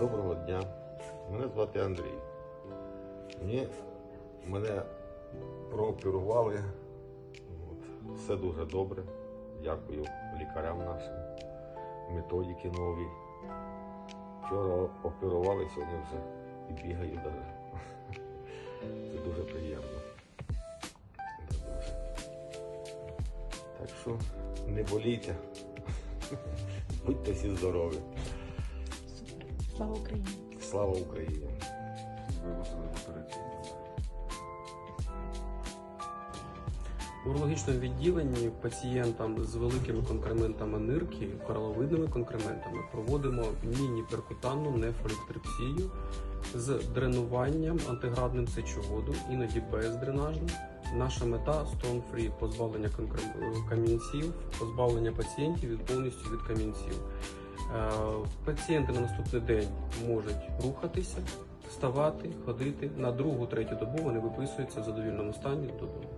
Доброго дня. Мене звати Андрій. Мені, мене прооперували. От. Все дуже добре. Дякую лікарям нашим. Методики нові. Вчора оперували, сьогодні вже і бігаю навіть. Це дуже приємно. Так що не болійте. Будьте всі здорові. Слава Україні! Слава Україні! Вивозили в операційну. Урологічному відділенні пацієнтам з великими конкрементами нирки, кораловидними конкрементами проводимо міні-перкутанну нефроліптрипсію з дренуванням антиградним сечоводу, іноді бездренажним. Наша мета free – позбавлення конкрем- камінців, позбавлення пацієнтів від повністю від камінців. Е, Пацієнти на наступний день можуть рухатися, вставати, ходити. На другу, третю добу вони виписуються в задовільному стані додому.